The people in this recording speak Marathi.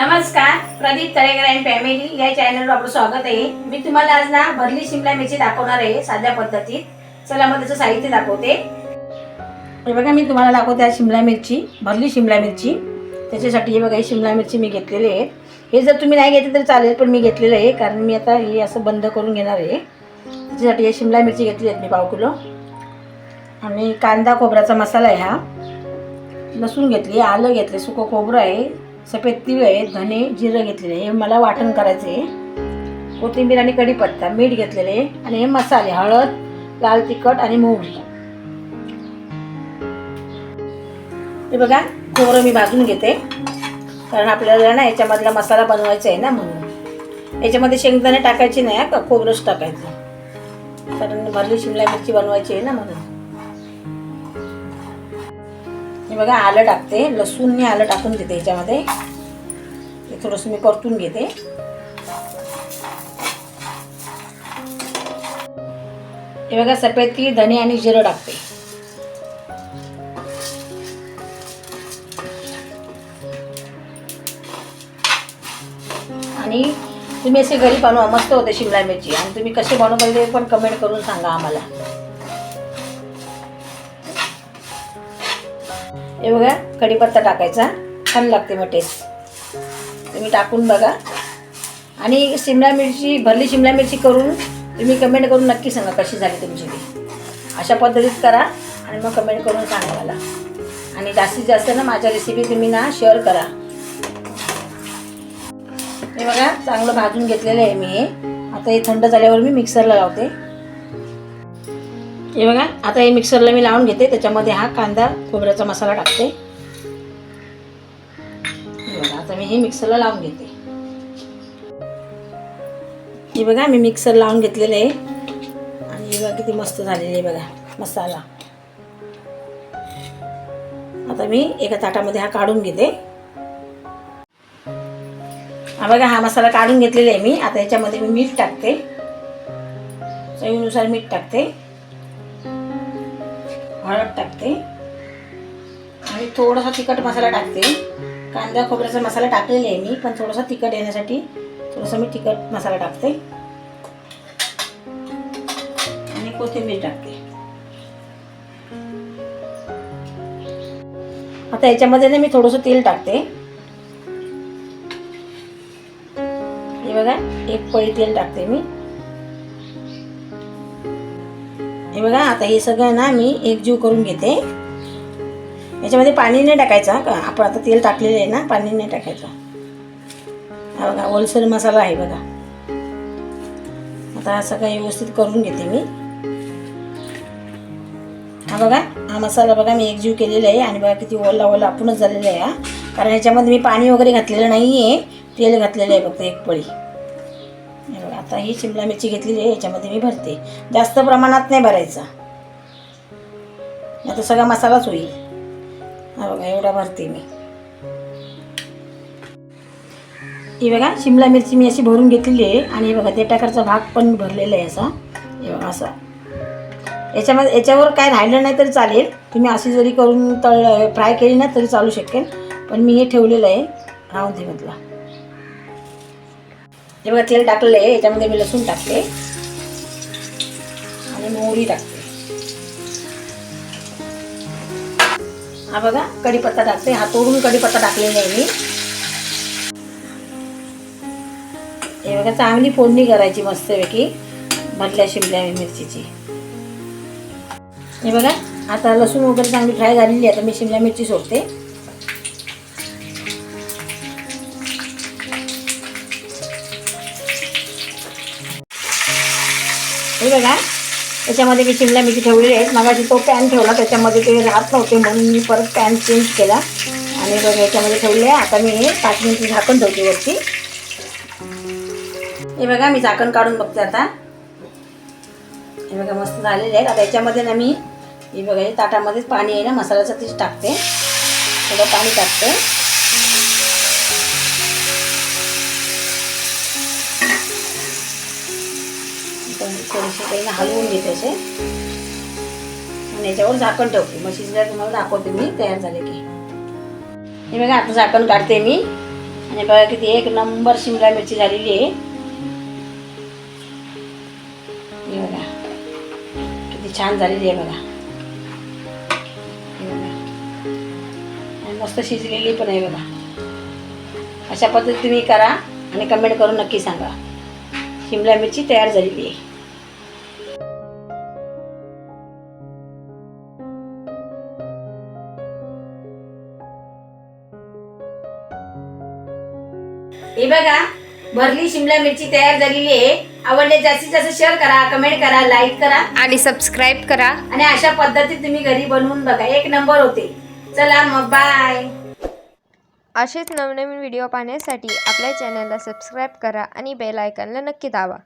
नमस्कार प्रदीप तळेकर अँड फॅमिली या चॅनलवर आपलं स्वागत आहे. मी तुम्हाला आज ना भरली शिमला मिरची दाखवणार आहे साध्या पद्धतीत. चला मग त्याचं साहित्य दाखवते. हे बघा मी तुम्हाला दाखवते आज शिमला मिरची भरली शिमला मिरची. त्याच्यासाठी हे बघा ही शिमला मिरची मी घेतलेली आहे हे जर तुम्ही नाही घेतले तर चालेल पण मी घेतलेलं आहे कारण मी आता हे असं बंद करून घेणार आहे. त्याच्यासाठी हे शिमला मिरची घेतली आहेत मी पाव किलो. आणि कांदा खोबऱ्याचा मसाला आहे हा. लसूण घेतली आलं घेतले सुकं खोबरं आहे. सफेद तीळ आहे धने जिरं घेतलेले हे मला वाटण करायचं आहे कोथिंबीर आणि कढीपत्ता मीठ घेतलेले आणि हे मसाले हळद लाल तिखट आणि मोहरी. हे बघा खोबरं मी भाजून घेते. कारण आपल्याला ना याच्यामधला मसाला बनवायचा आहे ना म्हणून. याच्यामध्ये शेंगदाणे टाकायचे नाही का? खोबरंच टाकायचं. कारण भरली शिमला मिरची बनवायची आहे ना म्हणून. बघा आलं टाकते. लसूण मी आलं टाकून घेते याच्यामध्ये. हे थोडंसं मी परतून घेते. हे बघा सफेद ती धने आणि जिरं टाकते. आणि तुम्ही असे घरी बनवा मस्त होते शिमला मिरची. आणि तुम्ही कसे बनवता ते पण कमेंट करून सांगा आम्हाला. हे बघा कढीपत्ता टाकायचा. छान लागते मग टेस्ट तुम्ही टाकून बघा. आणि शिमला मिरची भरली शिमला मिरची करून तुम्ही कमेंट करून नक्की सांगा कशी झाली तुमची ती. अशा पद्धतीत करा आणि मग कमेंट करून सांगा मला. आणि जास्तीत जास्त ना माझ्या रेसिपी तुम्ही ना शेअर करा. हे बघा चांगलं भाजून घेतलेलं आहे मी. हे आता हे थंड झाल्यावर मी मिक्सरला लावते. हे बघा आता हे मिक्सरला मी लावून घेते. त्याच्यामध्ये हा कांदा खोबऱ्याचा मसाला टाकते. हे बघा आता मी हे मिक्सरला लावून घेते. हे बघा मी मिक्सर लावून घेतलेलं आहे. आणि हे बघा किती मस्त झालेली आहे बघा मसाला. आता मी एका ताटामध्ये हा काढून घेते. हा बघा हा मसाला काढून घेतलेला आहे मी. आता याच्यामध्ये मी मीठ टाकते. चवीनुसार मीठ टाकते. हळद टाकते. आणि थोडासा तिखट मसाला टाकते. कांदा खोबऱ्याचा मसाला टाकलेला आहे मी पण थोडासा तिखट येण्यासाठी थोडंसं मी तिखट मसाला टाकते. आणि कोथिंबीर टाकते. आता याच्यामध्ये ना मी थोडंसं तेल टाकते. हे बघा एक पळी तेल टाकते मी. हे बघा आता हे सगळं ना मी एकजीव करून घेते. याच्यामध्ये पाणी नाही टाकायचं का आपण आता तेल टाकलेलं आहे ना पाणी नाही टाकायचं. हा बघा ओलसर मसाला आहे बघा. आता हा सगळं व्यवस्थित करून घेते मी. हा बघा हा मसाला बघा मी एकजीव केलेला आहे आणि बघा किती ओला ओला आपणच झालेला आहे हा. कारण याच्यामध्ये मी पाणी वगैरे घातलेलं नाही आहे तेल घातलेलं आहे फक्त एक पळी. आता ही शिमला मिरची घेतलेली आहे याच्यामध्ये मी भरते. जास्त प्रमाणात नाही भरायचा. आता सगळा मसालाच होईल. हा बघा एवढा भरते मी. ही बघा शिमला मिरची मी अशी भरून घेतलेली आहे आणि बघा देटाकरचा भाग पण भरलेला आहे असा. हे बघा असा. याच्यामध्ये याच्यावर काय राहिलं नाही तरी चालेल. तुम्ही अशी जरी करून तळ फ्राय केली ना तरी चालू शकेल. पण मी हे ठेवलेलं आहे राहून दे म्हटलं. हे बघा तेल टाकलेलं आहे याच्यामध्ये मी लसूण टाकते. आणि मोहरी टाकते. हा बघा कढीपत्ता टाकते. हा तोडून कढीपत्ता टाकलेला आहे मी. हे बघा चांगली फोडणी करायची मस्तपैकी भरल्या शिमल्या मिरचीची. हे बघा आता लसूण वगैरे चांगली फ्राय झालेली आहे आता मी शिमला मिरची सोडते. हे बघा. त्याच्यामध्ये मी शिमला मिरची ठेवलेली आहेत मगाशी तो पॅन ठेवला त्याच्यामध्ये ते राहत नव्हते म्हणून मी परत पॅन चेंज केला. आणि बघा याच्यामध्ये ठेवले आता मी हे पाच मिनिट झाकण ठेवते वरती. हे बघा मी झाकण काढून बघते आता. हे बघा मस्त झालेले आहेत. आता याच्यामध्ये ना मी हे बघा हे ताटामध्येच पाणी आहे ना मसाल्याचं तीच टाकते. थोडं पाणी टाकते. पण काही हलवून घेते असे. आणि याच्यावर झाकण ठेवते. मग शिजल्या तुम्हाला दाखवते मी तयार झाले की. हे बघा आता झाकण काढते मी. आणि बघा किती एक नंबर शिमला मिरची झालेली आहे. हे बघा. किती छान झालेली आहे बघा. बघा. आणि मस्त शिजलेली पण आहे बघा. अशा पद्धतीने तुम्ही करा आणि कमेंट करून नक्की सांगा. शिमला मिरची तयार झालेली आहे. हे बघा भरली शिमला मिरची तयार झालेली आहे. आवडले जास्तीत जास्त शेअर करा कमेंट करा लाईक करा. आणि सबस्क्राईब करा. आणि अशा पद्धतीत तुम्ही घरी बनवून बघा. एक नंबर होते. चला मग बाय असेच नवनवीन व्हिडिओ पाहण्यासाठी आपल्या चॅनलला सबस्क्राईब करा आणि बेल आयकॉनला नक्की दाबा.